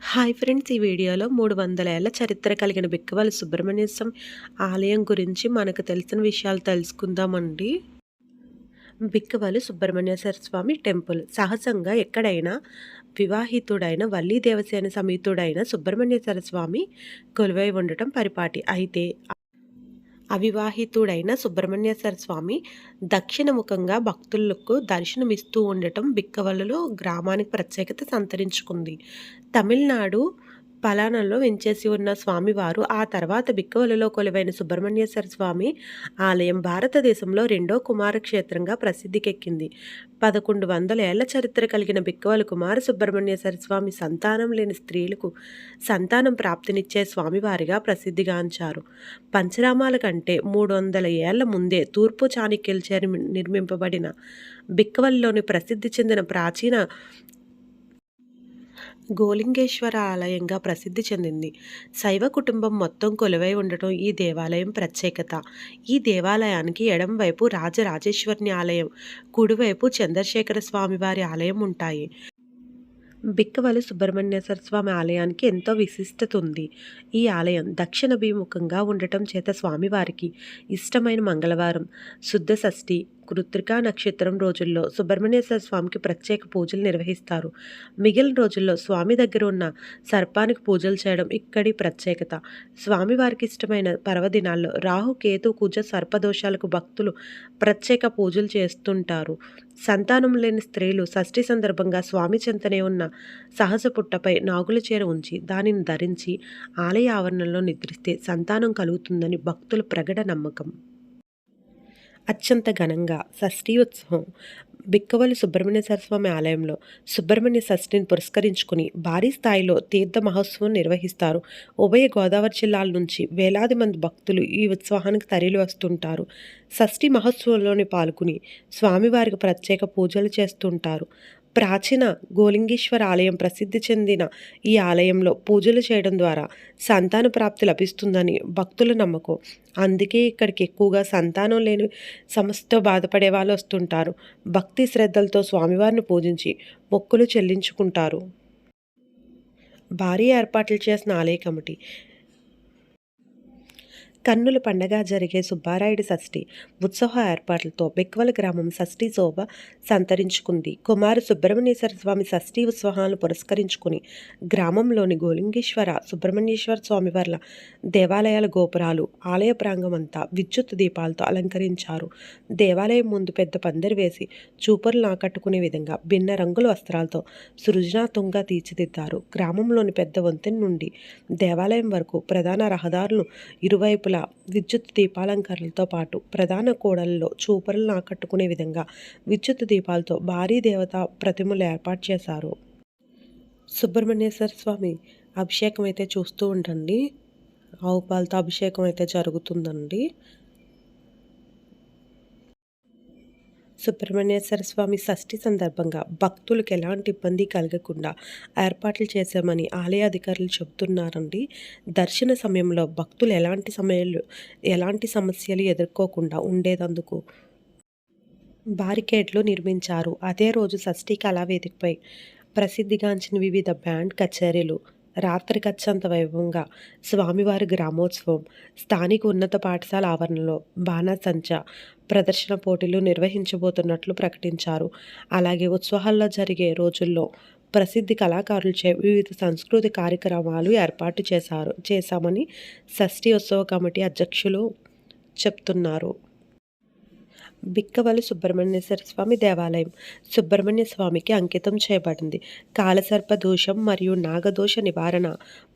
Hi friends ఈ వీడియోలో మూడు వందల ఏళ్ళ చరిత్ర కలిగిన బిక్కవల్లి సుబ్రహ్మణ్య స్వామి ఆలయం గురించి మనకు తెలిసిన విషయాలు తెలుసుకుందామండి. బిక్కవల్లి సుబ్రహ్మణ్యేశ్వర స్వామి టెంపుల్. సహజంగా ఎక్కడైనా వివాహితుడైన వల్లీ దేవసేన సమేతుడైన సుబ్రహ్మణ్యేశ్వర స్వామి కొలువై ఉండటం పరిపాటి. అయితే అవివాహితుడైన సుబ్రహ్మణ్యేశ్వర స్వామి దక్షిణముఖంగా భక్తులకు దర్శనమిస్తూ ఉండటం బిక్కవలలో గ్రామానికి ప్రత్యేకత సంతరించుకుంది. తమిళనాడు పలానాలో వెంచేసి ఉన్న స్వామివారు ఆ తర్వాత బిక్కవలలో కొలువైన సుబ్రహ్మణ్యేశ్వర స్వామి ఆలయం భారతదేశంలో రెండో కుమారక్షేత్రంగా ప్రసిద్ధికెక్కింది. పదకొండు వందల ఏళ్ళ చరిత్ర కలిగిన బిక్కవల కుమార సుబ్రహ్మణ్యేశ్వర స్వామి సంతానం లేని స్త్రీలకు సంతానం ప్రాప్తినిచ్చే స్వామివారిగా ప్రసిద్ధిగాంచారు. పంచరామాల కంటే మూడు వందల ఏళ్ళ ముందే తూర్పు చాణక్యులచే నిర్మింపబడిన బిక్కవల్లోని ప్రసిద్ధి చెందిన ప్రాచీన గోలింగేశ్వర ఆలయంగా ప్రసిద్ధి చెందింది. శైవ కుటుంబం మొత్తం కొలువై ఉండటం ఈ దేవాలయం ప్రత్యేకత. ఈ దేవాలయానికి ఎడంవైపు రాజరాజేశ్వరిని ఆలయం కుడివైపు చంద్రశేఖర స్వామివారి ఆలయం ఉంటాయి. బిక్కవలు సుబ్రహ్మణ్యేశ్వర స్వామి ఆలయానికి ఎంతో విశిష్టత ఉంది. ఈ ఆలయం దక్షిణ భీముఖంగా ఉండటం చేత స్వామివారికి ఇష్టమైన మంగళవారం. శుద్ధ షష్ఠి కృత్రికా నక్షత్రం రోజుల్లో సుబ్రహ్మణ్యేశ్వర స్వామికి ప్రత్యేక పూజలు నిర్వహిస్తారు. మిగిలిన రోజుల్లో స్వామి దగ్గర ఉన్న సర్పానికి పూజలు చేయడం ఇక్కడి ప్రత్యేకత. స్వామివారికి ఇష్టమైన పర్వదినాల్లో రాహు కేతు కుజ సర్పదోషాలకు భక్తులు ప్రత్యేక పూజలు చేస్తుంటారు. సంతానం లేని స్త్రీలు షష్ఠి సందర్భంగా స్వామి చెంతనే ఉన్న సహజ పుట్టపై నాగుల చీర ఉంచి దానిని ధరించి ఆలయ ఆవరణలో నిద్రిస్తే సంతానం కలుగుతుందని భక్తుల ప్రగడ నమ్మకం. అత్యంత ఘనంగా షష్ఠీ ఉత్సవం బిక్కవల్లి సుబ్రహ్మణ్య స్వామి ఆలయంలో సుబ్రహ్మణ్య షష్ఠిని పురస్కరించుకుని భారీ స్థాయిలో తీర్థ మహోత్సవం నిర్వహిస్తారు. ఉభయ గోదావరి జిల్లాల నుంచి వేలాది మంది భక్తులు ఈ ఉత్సవానికి తరలి వస్తుంటారు. షష్ఠి మహోత్సవంలోని పాల్గొని స్వామివారికి ప్రత్యేక పూజలు చేస్తుంటారు. ప్రాచీన గోలింగేశ్వర ఆలయం ప్రసిద్ధి చెందిన ఈ ఆలయంలో పూజలు చేయడం ద్వారా సంతాన ప్రాప్తి లభిస్తుందని భక్తుల నమ్మకం. అందుకే ఇక్కడికి ఎక్కువగా సంతానం లేని సమస్యతో బాధపడే వాళ్ళు వస్తుంటారు. భక్తి శ్రద్ధలతో స్వామివారిని పూజించి మొక్కులు చెల్లించుకుంటారు. భారీ ఏర్పాట్లు చేసిన ఆలయ కమిటీ కన్నుల పండగ జరిగే సుబ్బారాయుడి షష్ఠి ఉత్సవ ఏర్పాట్లతో బిక్వల గ్రామం షష్ఠి శోభ సంతరించుకుంది. కుమారు సుబ్రహ్మణ్యేశ్వర స్వామి షష్ఠి ఉత్సవాలను పురస్కరించుకుని గ్రామంలోని గోలింగేశ్వర సుబ్రహ్మణ్యేశ్వర స్వామి వార్ల దేవాలయాల గోపురాలు ఆలయ ప్రాంగం అంతా విద్యుత్ దీపాలతో అలంకరించారు. దేవాలయం ముందు పెద్ద పందిరి వేసి చూపరులు ఆకట్టుకునే విధంగా భిన్న రంగుల వస్త్రాలతో సృజనాత్మకంగా తీర్చిదిద్దారు. గ్రామంలోని పెద్ద వంతెన నుండి దేవాలయం వరకు ప్రధాన రహదారులను ఇరువైపులా విద్యుత్ దీపాలంకరణలతో పాటు ప్రధాన కోడలలో చూపరులను ఆకట్టుకునే విధంగా విద్యుత్ దీపాలతో భారీ దేవతా ప్రతిమలు ఏర్పాటు చేశారు. సుబ్రహ్మణ్యేశ్వర స్వామి అభిషేకం అయితే చూస్తూ ఉండండి. ఆవు పాలతో అభిషేకం అయితే జరుగుతుందండి. సుబ్రహ్మణ్యేశ్వర స్వామి షష్ఠి సందర్భంగా భక్తులకు ఎలాంటి ఇబ్బంది కలగకుండా ఏర్పాట్లు చేశామని ఆలయ అధికారులు చెబుతున్నారండి. దర్శన సమయంలో భక్తులు ఎలాంటి సమయాలు ఎలాంటి సమస్యలు ఎదుర్కోకుండా ఉండేదందుకు బారికేడ్లు నిర్మించారు. అదే రోజు షష్ఠి కళావేదికపై ప్రసిద్ధిగాంచిన వివిధ బ్యాండ్ కచేరీలు రాత్రికచ్చంత వైభవంగా స్వామివారి గ్రామోత్సవం స్థానిక ఉన్నత పాఠశాల ఆవరణలో బాణాసంచ ప్రదర్శన పోటీలు నిర్వహించబోతున్నట్లు ప్రకటించారు. అలాగే ఉత్సవాల్లో జరిగే రోజుల్లో ప్రసిద్ధి కళాకారులచే వివిధ సంస్కృతి కార్యక్రమాలు ఏర్పాటు చేశారు చేశామని షష్ఠీ ఉత్సవ కమిటీ అధ్యక్షులు చెప్తున్నారు. బిక్కవలు సుబ్రహ్మణ్యేశ్వర స్వామి దేవాలయం. సుబ్రహ్మణ్య స్వామికి అంకితం చేయబడింది. కాలసర్ప దోషం మరియు నాగదోష నివారణ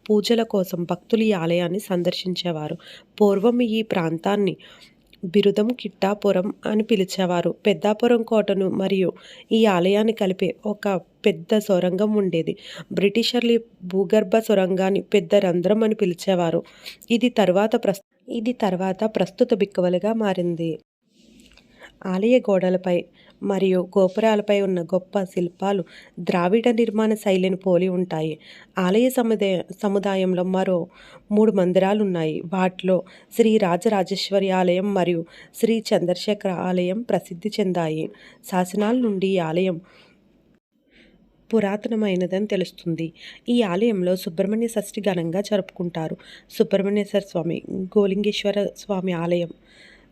పూజల కోసం భక్తులు ఈ ఆలయాన్ని సందర్శించేవారు. పూర్వం ఈ ప్రాంతాన్ని బిరుదం కిట్టాపురం అని పిలిచేవారు. పెద్దాపురం కోటను మరియు ఈ ఆలయాన్ని కలిపే ఒక పెద్ద సొరంగం ఉండేది. బ్రిటిషర్లు భూగర్భ సొరంగాన్ని పెద్ద రంధ్రం అని పిలిచేవారు. ఇది తర్వాత ప్రస్ ఇది తర్వాత ప్రస్తుత బిక్కవలుగా మారింది. ఆలయ గోడలపై మరియు గోపురాలపై ఉన్న గొప్ప శిల్పాలు ద్రావిడ నిర్మాణ శైలిని పోలి ఉంటాయి. ఆలయ సముదాయ సముదాయంలో మరో మూడు మందిరాలు ఉన్నాయి వాటిలో శ్రీ రాజరాజేశ్వరి ఆలయం మరియు శ్రీ చంద్రశేఖర ఆలయం ప్రసిద్ధి చెందాయి. శాసనాల నుండి ఈ ఆలయం పురాతనమైనదని తెలుస్తుంది. ఈ ఆలయంలో సుబ్రహ్మణ్య షష్ఠి ఘనంగా జరుపుకుంటారు. సుబ్రహ్మణ్యేశ్వర స్వామి గోలింగేశ్వర స్వామి ఆలయం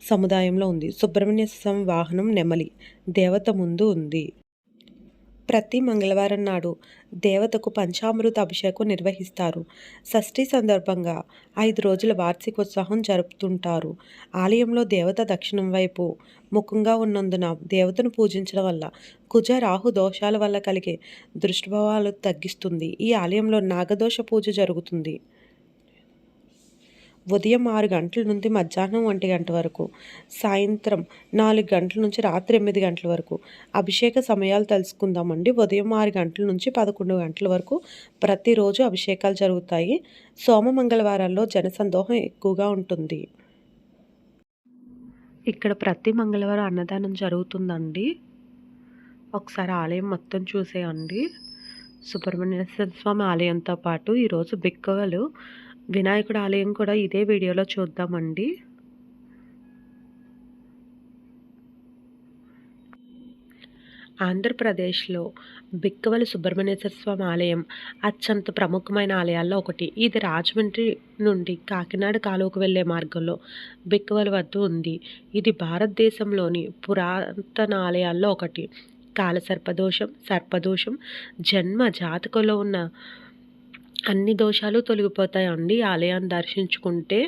సముదాయంలో ఉంది. సుబ్రహ్మణ్య స్వామి వాహనం నెమలి. దేవత ముందు ఉంది. ప్రతి మంగళవారం నాడు దేవతకు పంచామృత అభిషేకం నిర్వహిస్తారు. షష్ఠి సందర్భంగా ఐదు రోజుల వార్షికోత్సవం జరుపుతుంటారు. ఆలయంలో దేవత దక్షిణం వైపు ముఖంగా ఉన్నందున దేవతను పూజించడం వల్ల కుజ రాహు దోషాల వల్ల కలిగే దృష్టిభావాలు తగ్గిస్తుంది. ఈ ఆలయంలో నాగదోష పూజ జరుగుతుంది. ఉదయం ఆరు గంటల నుండి మధ్యాహ్నం ఒంటి గంట వరకు సాయంత్రం నాలుగు గంటల నుంచి రాత్రి ఎనిమిది గంటల వరకు. అభిషేక సమయాలు తెలుసుకుందామండి. ఉదయం ఆరు గంటల నుంచి పదకొండు గంటల వరకు ప్రతిరోజు అభిషేకాలు జరుగుతాయి. సోమ మంగళవారాల్లో జనసందోహం ఎక్కువగా ఉంటుంది. ఇక్కడ ప్రతి మంగళవారం అన్నదానం జరుగుతుందండి. ఒకసారి ఆలయం మొత్తం చూసేయండి. సుబ్రహ్మణ్య స్వామి ఆలయంతో పాటు ఈరోజు బిక్కవలు వినాయకుడు ఆలయం కూడా ఇదే వీడియోలో చూద్దామండి. ఆంధ్రప్రదేశ్లో బిక్కవలి సుబ్రహ్మణ్యేశ్వర స్వామి ఆలయం అత్యంత ప్రముఖమైన ఆలయాల్లో ఒకటి. ఇది రాజమండ్రి నుండి కాకినాడ కాలువకు వెళ్ళే మార్గంలో బిక్కవలి వద్ద ఉంది. ఇది భారతదేశంలోని పురాతన ఆలయాల్లో ఒకటి. కాలసర్పదోషం సర్పదోషం జన్మ జాతకంలో ఉన్న అన్ని దోషాలు తొలగిపోతాయండి. ఆలయాన్ని దర్శించుకుంటే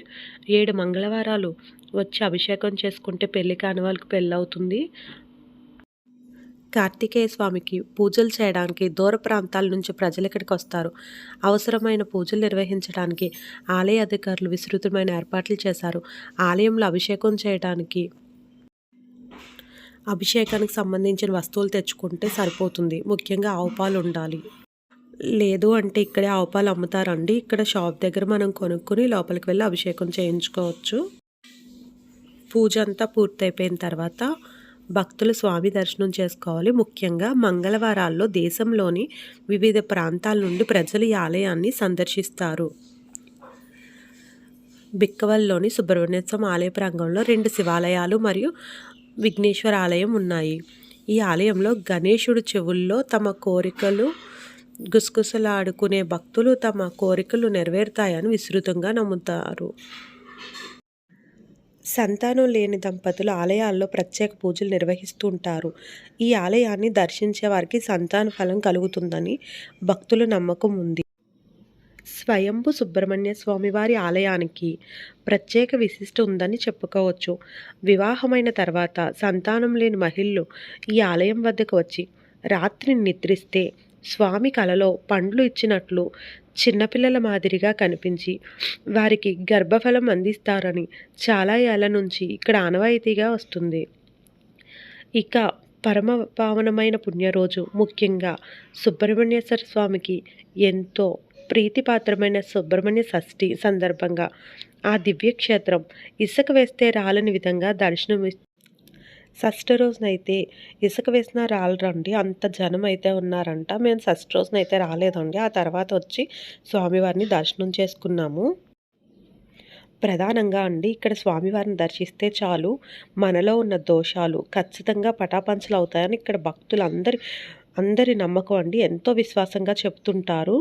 ఏడు మంగళవారాలు వచ్చి అభిషేకం చేసుకుంటే పెళ్ళి కాని వాళ్ళకి పెళ్ళి అవుతుంది కార్తికేయ స్వామికి పూజలు చేయడానికి దూర ప్రాంతాల నుంచి ప్రజలు ఇక్కడికి వస్తారు. అవసరమైన పూజలు నిర్వహించడానికి ఆలయ అధికారులు విస్తృతమైన ఏర్పాట్లు చేశారు. ఆలయంలో అభిషేకం చేయడానికి అభిషేకానికి సంబంధించిన వస్తువులు తెచ్చుకుంటే సరిపోతుంది. ముఖ్యంగా ఆవు పాలు ఉండాలి. లేదు అంటే ఇక్కడే ఆవుపాలు అమ్ముతారండి. ఇక్కడ షాప్ దగ్గర మనం కొనుక్కొని లోపలికి వెళ్ళి అభిషేకం చేయించుకోవచ్చు. పూజ అంతా పూర్తయిపోయిన తర్వాత భక్తులు స్వామి దర్శనం చేసుకోవాలి. ముఖ్యంగా మంగళవారాల్లో దేశంలోని వివిధ ప్రాంతాల నుండి ప్రజలు ఈ ఆలయాన్ని సందర్శిస్తారు. బిక్కవల్లోని సుబ్రహ్మణ్య స్వామి ఆలయ ప్రాంగంలో రెండు శివాలయాలు మరియు విఘ్నేశ్వర ఆలయం ఉన్నాయి. ఈ ఆలయంలో గణేశుడు చెవుల్లో తమ కోరికలు గుసగుసలాడుకునే భక్తులు తమ కోరికలు నెరవేరుతాయని విస్తృతంగా నమ్ముతారు. సంతానం లేని దంపతులు ఆలయాల్లో ప్రత్యేక పూజలు నిర్వహిస్తూ ఉంటారు ఈ ఆలయాన్ని దర్శించే వారికి సంతాన ఫలం కలుగుతుందని భక్తుల నమ్మకం ఉంది. స్వయంభు సుబ్రహ్మణ్య స్వామివారి ఆలయానికి ప్రత్యేక విశిష్ట ఉందని చెప్పుకోవచ్చు. వివాహమైన తర్వాత సంతానం లేని మహిళలు ఈ ఆలయం వద్దకు వచ్చి రాత్రి నిద్రిస్తే స్వామి కలలో పండ్లు ఇచ్చినట్లు చిన్నపిల్లల మాదిరిగా కనిపించి వారికి గర్భఫలం అందిస్తారని చాలా ఏళ్ళ నుంచి ఇక్కడ ఆనవాయితీగా వస్తుంది. ఇక పరమ పావనమైన పుణ్యరోజు ముఖ్యంగా సుబ్రహ్మణ్యేశ్వర స్వామికి ఎంతో ప్రీతిపాత్రమైన సుబ్రహ్మణ్య షష్ఠి సందర్భంగా ఆ దివ్యక్షేత్రం ఇసుక వేస్తే రాలని విధంగా దర్శనం షష్ఠ రోజునైతే ఇసుక వేసినా రాలరండి. అంత జనం అయితే ఉన్నారంట. మేము షష్ఠ రోజునైతే రాలేదండి. ఆ తర్వాత వచ్చి స్వామివారిని దర్శనం చేసుకున్నాము. ప్రధానంగా అండి ఇక్కడ స్వామివారిని దర్శిస్తే చాలు మనలో ఉన్న దోషాలు ఖచ్చితంగా పటాపంచలు అవుతాయని ఇక్కడ భక్తులు అందరి అందరి నమ్మకం అండి. ఎంతో విశ్వాసంగా చెప్తుంటారు.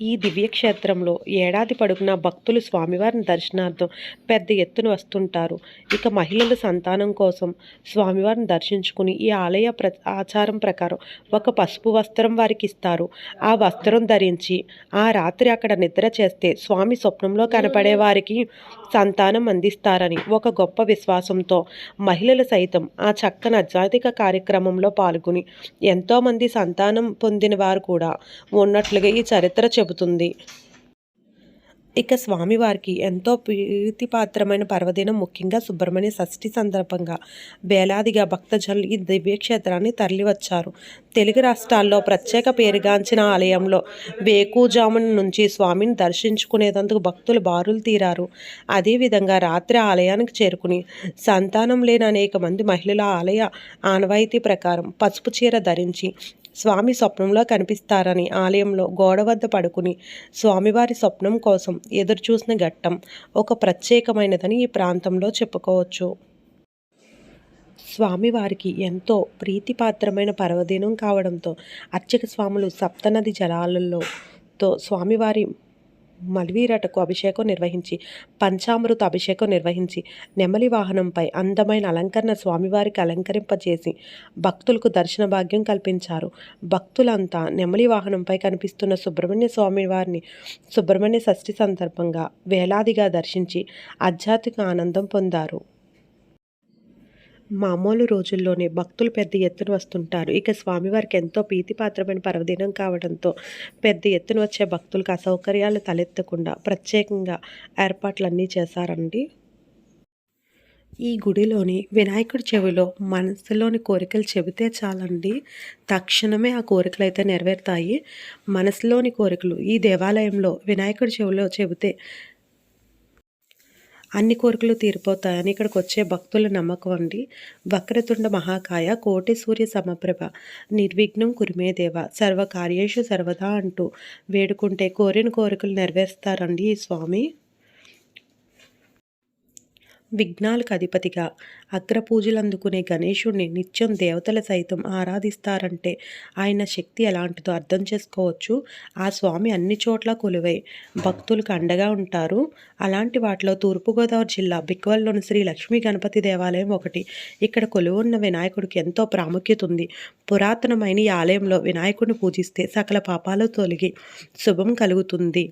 ఈ దివ్యక్షేత్రంలో ఏడాది పొడుగునా భక్తులు స్వామివారిని దర్శనార్థం పెద్ద ఎత్తున వస్తుంటారు. ఇక మహిళల సంతానం కోసం స్వామివారిని దర్శించుకుని ఈ ఆలయ ప్ర ఆచారం ప్రకారం ఒక పసుపు వస్త్రం వారికి ఇస్తారు. ఆ వస్త్రం ధరించి ఆ రాత్రి అక్కడ నిద్ర చేస్తే స్వామి స్వప్నంలో కనపడే వారికి సంతానం అందిస్తారని ఒక గొప్ప విశ్వాసంతో మహిళలు సైతం ఆ చక్కని ఆధ్యాత్మిక కార్యక్రమంలో పాల్గొని ఎంతోమంది సంతానం పొందిన వారు కూడా ఉన్నట్లుగా ఈ చరిత్ర చెబుతుంది ఇక స్వామివారికి ఎంతో ప్రీతిపాత్రమైన పర్వదినం ముఖ్యంగా సుబ్రహ్మణ్య షష్ఠి సందర్భంగా. వేలాదిగా భక్తజనులు ఈ దివ్యక్షేత్రాన్ని తరలివచ్చారు. తెలుగు రాష్ట్రాల్లో ప్రత్యేక పేరుగాంచిన ఆలయంలో వేకుజామున నుంచి స్వామిని దర్శించుకునేందుకు భక్తులు బారులు తీరారు. అదేవిధంగా రాత్రి ఆలయానికి చేరుకుని సంతానం లేని అనేక మంది మహిళల ఆలయ ఆనవాయితీ ప్రకారం పసుపు చీర ధరించి స్వామి స్వప్నంలో కనిపిస్తారని ఆలయంలో గోడ వద్ద పడుకుని స్వామివారి స్వప్నం కోసం ఎదురుచూసిన ఘట్టం ఒక ప్రత్యేకమైనదని ఈ ప్రాంతంలో చెప్పుకోవచ్చు. స్వామివారికి ఎంతో ప్రీతిపాత్రమైన పర్వదినం కావడంతో అర్చక స్వాములు సప్తనది జలాలలో తో స్వామివారి మల్వీరటకు అభిషేకం నిర్వహించి పంచామృత అభిషేకం నిర్వహించి నెమలి వాహనంపై అందమైన అలంకరణ స్వామివారికి అలంకరింపజేసి భక్తులకు దర్శన భాగ్యం కల్పించారు. భక్తులంతా నెమలి వాహనంపై కనిపిస్తున్న సుబ్రహ్మణ్య స్వామి వారిని సుబ్రహ్మణ్య షష్ఠి సందర్భంగా వేలాదిగా దర్శించి ఆధ్యాత్మిక ఆనందం పొందారు. మామూలు రోజుల్లోనే భక్తులు పెద్ద ఎత్తున వస్తుంటారు. ఇక స్వామివారికి ఎంతో ప్రీతిపాత్రమైన పర్వదినం కావడంతో పెద్ద ఎత్తున వచ్చే భక్తులకు అసౌకర్యాలు తలెత్తకుండా ప్రత్యేకంగా ఏర్పాట్లన్నీ చేశారండి. ఈ గుడిలోని వినాయకుడి చెవిలో మనసులోని కోరికలు చెబితే చాలండి. తక్షణమే ఆ కోరికలు అయితే నెరవేరుతాయి. మనసులోని కోరికలు ఈ దేవాలయంలో వినాయకుడి చెవిలో చెబితే అన్ని కోరికలు తీరిపోతాయని ఇక్కడికి వచ్చే భక్తుల నమ్మకం అండి. వక్రతుండ మహాకాయ కోటి సూర్య సమప్రభ నిర్విఘ్నం కురిమేదేవ సర్వకార్యేషు సర్వదా అంటూ వేడుకుంటే కోరిన కోరికలు నెరవేరుస్తారండి ఈ స్వామి. విఘ్నాలకు అధిపతిగా అగ్రపూజలు అందుకునే గణేశుడిని నిత్యం దేవతల సైతం ఆరాధిస్తారంటే ఆయన శక్తి ఎలాంటిదో అర్థం చేసుకోవచ్చు. ఆ స్వామి అన్ని చోట్ల కొలువై భక్తులకు అండగా ఉంటారు. అలాంటి వాటిలో తూర్పుగోదావరి జిల్లా బిక్వల్లోని శ్రీ లక్ష్మీ గణపతి దేవాలయం ఒకటి. ఇక్కడ కొలువున్న వినాయకుడికి ఎంతో ప్రాముఖ్యత ఉంది. పురాతనమైన ఈ ఆలయంలో వినాయకుడిని పూజిస్తే సకల పాపాలు తొలగి శుభం కలుగుతుంది.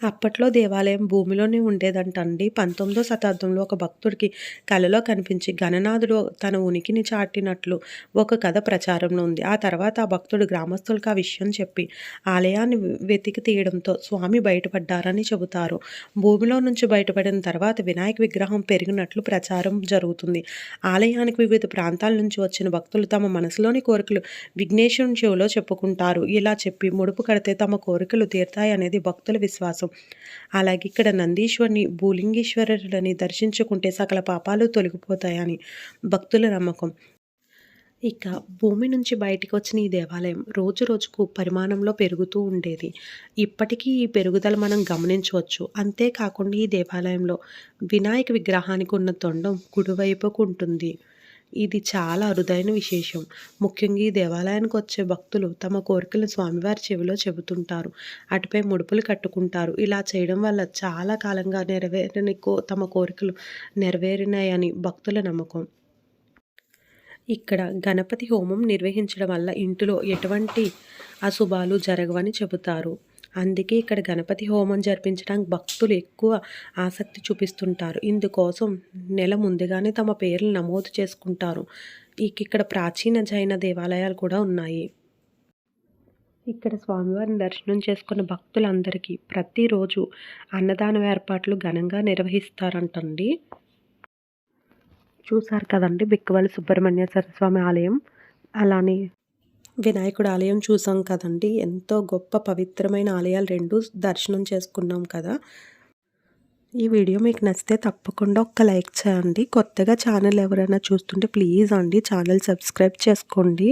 అప్పట్లో దేవాలయం భూమిలోనే ఉండేదంటండి. పంతొమ్మిదో శతాబ్దంలో ఒక భక్తుడికి కలలో కనిపించి గణనాథుడు తన ఉనికిని చాటినట్లు ఒక కథ ప్రచారంలో ఉంది. ఆ తర్వాత ఆ భక్తుడు గ్రామస్తులకు ఆ విషయం చెప్పి ఆలయాన్ని వెతికి తీయడంతో స్వామి బయటపడ్డారని చెబుతారు. భూమిలో నుంచి బయటపడిన తర్వాత వినాయక విగ్రహం పెరిగినట్లు ప్రచారం జరుగుతుంది. ఆలయానికి వివిధ ప్రాంతాల నుంచి వచ్చిన భక్తులు తమ మనసులోని కోరికలు విఘ్నేశ్వరుని చెవులో చెప్పుకుంటారు. ఇలా చెప్పి ముడుపు కడితే తమ కోరికలు తీరుతాయి అనేది భక్తుల విశ్వాసం. అలాగే ఇక్కడ నందీశ్వరిని భూలింగేశ్వరులని దర్శించుకుంటే సకల పాపాలు తొలగిపోతాయని భక్తుల నమ్మకం. ఇక భూమి నుంచి బయటికి వచ్చిన ఈ దేవాలయం రోజు రోజుకు పరిమాణంలో పెరుగుతూ ఉండేది. ఇప్పటికీ ఈ పెరుగుదల మనం గమనించవచ్చు. అంతేకాకుండా ఈ దేవాలయంలో వినాయక విగ్రహానికి ఉన్న తొండం కుడివైపుకు ఉంటుంది. ఇది చాలా అరుదైన విశేషం. ముఖ్యంగా ఈ దేవాలయానికి వచ్చే భక్తులు తమ కోరికలు స్వామివారి చెవిలో చెబుతుంటారు. అటుపై ముడుపులు కట్టుకుంటారు. ఇలా చేయడం వల్ల చాలా కాలంగా నెరవేరని కో తమ కోరికలు నెరవేరినాయని భక్తుల నమ్మకం. ఇక్కడ గణపతి హోమం నిర్వహించడం వల్ల ఇంటిలో ఎటువంటి అశుభాలు జరగవని చెబుతారు. అందుకే ఇక్కడ గణపతి హోమం జరిపించడానికి భక్తులు ఎక్కువ ఆసక్తి చూపిస్తుంటారు. ఇందుకోసం నెల ముందుగానే తమ పేర్లు నమోదు చేసుకుంటారు. ఇక్కడ ప్రాచీన జైన దేవాలయాలు కూడా ఉన్నాయి. ఇక్కడ స్వామివారిని దర్శనం చేసుకున్న భక్తులందరికీ ప్రతిరోజు అన్నదానం ఏర్పాట్లు ఘనంగా నిర్వహిస్తారంటండి. చూసారు కదండి బిక్కవల్లి సుబ్రహ్మణ్య స్వామి ఆలయం. అలానే వినాయకుడు ఆలయం చూసాం కదండి. ఎంతో గొప్ప పవిత్రమైన ఆలయాలు రెండు దర్శనం చేసుకున్నాం కదా. ఈ వీడియో మీకు నచ్చితే తప్పకుండా ఒక్క లైక్ చేయండి. కొత్తగా ఛానల్ ఎవరైనా చూస్తుంటే ప్లీజ్ అండి ఛానల్ సబ్స్క్రైబ్ చేసుకోండి.